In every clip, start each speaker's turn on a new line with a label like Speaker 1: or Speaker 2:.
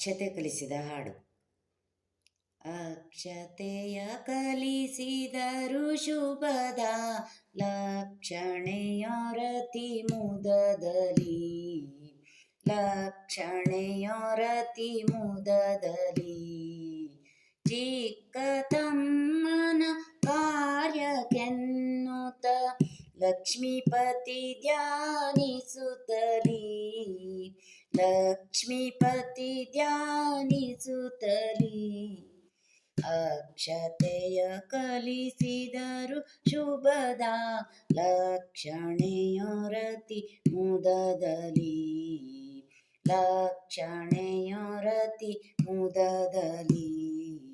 Speaker 1: ಅಕ್ಷತೆ ಕಲಿಸಿದ ಹಾಡು. ಅಕ್ಷತೆಯ ಕಲಿಸಿದರು ಶುಭದ ಲಕ್ಷಣೆಯೊರತಿ ಮುದದಲಿ ಲಕ್ಷಣೆಯರತಿ ಮುದದಲಿ ಚಿಕ್ಕ ತಮ್ಮನ ಲಕ್ಷ್ಮೀಪತಿ ಧ್ಯಾನಿಸುತ್ತಲಿ. ಲಕ್ಷ್ಮೀಪತಿ ಧ್ಯಾನಿಸುತ್ತಲಿ. ಅಕ್ಷತೆಯ ಕಲಿಸಿದರು ಶುಭದ ಲಕ್ಷಣೆಯೊರತಿ ಮುದದಲಿ ಲಕ್ಷಣೆಯೊರತಿ ಮುದದಲಿ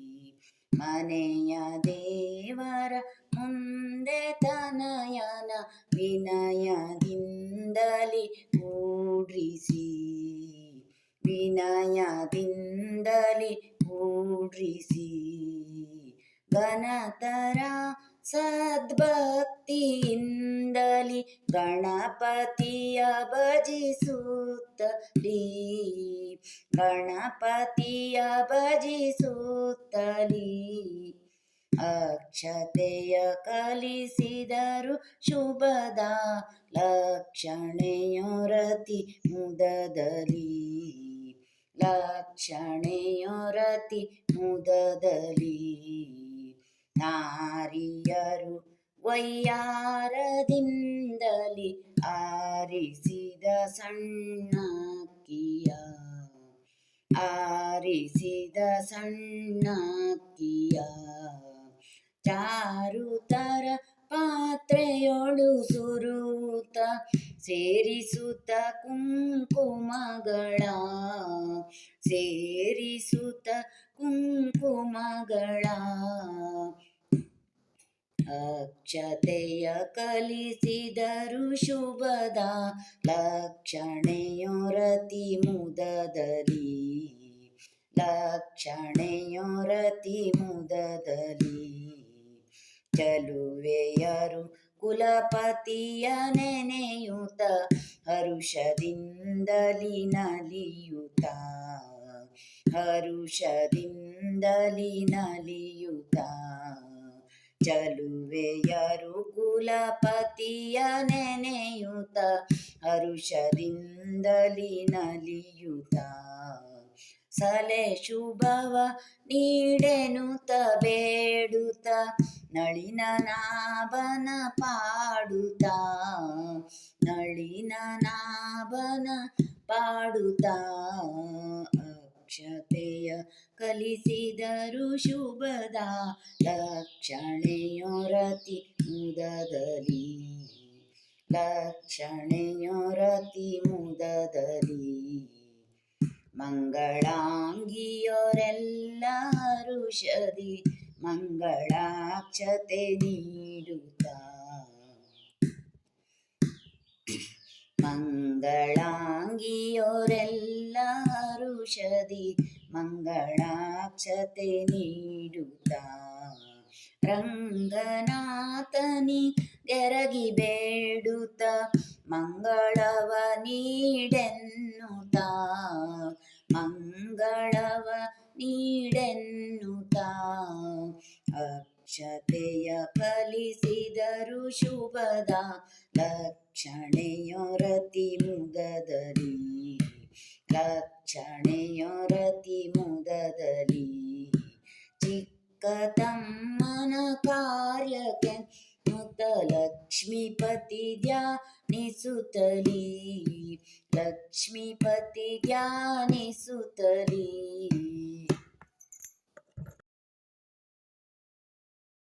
Speaker 1: ಮನೆಯ ದೇವರ ಮುಂದೆ ತನಯನ ವಿನಯದಿಂದಲಿ ಕೂಡ್ರಿಸಿ ವಿನಯದಿಂದಲಿ ಕೂಡ್ರಿಸಿ ಘನತರ ಸದ್ಭಕ್ತಿಯಿಂದಲಿ ಗಣಪತಿಯ ಭಜಿಸುತ್ತಲಿ ಗಣಪತಿಯ ಭಜಿಸುತ್ತಲಿ ಅಕ್ಷತೆಯ ಕಲಿಸಿದರು ಶುಭದ ಲಕ್ಷಣೆಯೊರತಿ ಮುದದಲಿ ಲಕ್ಷಣೆಯೊರತಿ ಮುದದಲಿ ನಾರಿಯರು ವೈಯಾರದಿಂದಲಿ ಆರಿಸಿದ ಸಣ್ಣಕ್ಕಿಯ ಆರಿಸಿದ ಸಣ್ಣಕ್ಕಿಯ ಚಾರುತರ ಪಾತ್ರೆಯೊಳು ಸುರುತ ಸೇರಿಸುತ್ತ ಕುಂಕುಮಗಳ ಸೇರಿಸುತ್ತ ಕುಂಕುಮಗಳ ಅಕ್ಷತೆಯ ಕಲಿಸಿದರು ಶುಭದ ಲಕ್ಷಣೆಯೊರತಿ ಮುದದಲಿ ಲಕ್ಷಣೆಯೊರತಿ ಮುದದಲಿ ಚಲುವೆಯರು ಕುಲಪತಿಯ ನೆನೆಯುತ ಹರುಷದಿಂದಲಿ ನಲಿಯುತ ಹರುಷದಿಂದಲಿ ನಲಿಯುತ ಚಲುವೆಯರು ಕುಲಪತಿಯ ನೆನೆಯುತ ಹರುಷದಿಂದಲಿ ನಲಿಯುತ ಸಲೆ ಶುಭವ ನೀಡೆನುತ ಬೇಡುತ್ತ, ನಳಿನ ನಾಭನ ಪಾಡುತ್ತ. ನಳಿನ ನಾಭನ ಪಾಡುತ್ತ. ಅಕ್ಷತೆಯ ಕಲಿಸಿದರು ಶುಭದ ಲಕ್ಷಣೆಯೊರತಿ ಮುದದಲಿ ಲಕ್ಷಣೆಯೊರತಿ ಮುದದಲಿ ಮಂಗಳಾಂಗಿಯೋರೆಲ್ಲ ಹರುಷದಿ ಮಂಗಳಾಕ್ಷತೆ ನೀಡುತ್ತ. ಮಂಗಳಾಂಗಿಯೋರೆಲ್ಲ ಹರುಷದಿ ಮಂಗಳಾಕ್ಷತೆ ನೀಡುತ್ತ. ರಂಗನಾಥನಿ ಗೆರಗಿ ಬೇಡುತ್ತ, ಮಂಗಳವ ನೀಡೆನ್ನುತ್ತ. ಮಂಗಳವ ನೀಡೆನ್ನುತ್ತ. ಅಕ್ಷತೆಯ ಕಲಿಸಿದರು ಶುಭದ ಲಕ್ಷಣೆಯೊರತಿ ಮುಗದರಿ ಲಕ್ಷಣೆಯೊರತಿ ಚಿಕ್ಕ ತಮ್ಮನ ಕಾರ್ಯಕ್ಕೆ ಮುತ ಲಕ್ಷ್ಮೀಪತಿ ಧ್ಯಾನಿಸುತ್ತಲಿ ಲಕ್ಷ್ಮೀಪತಿ ಧ್ಯಾನಿಸುತ್ತಲಿ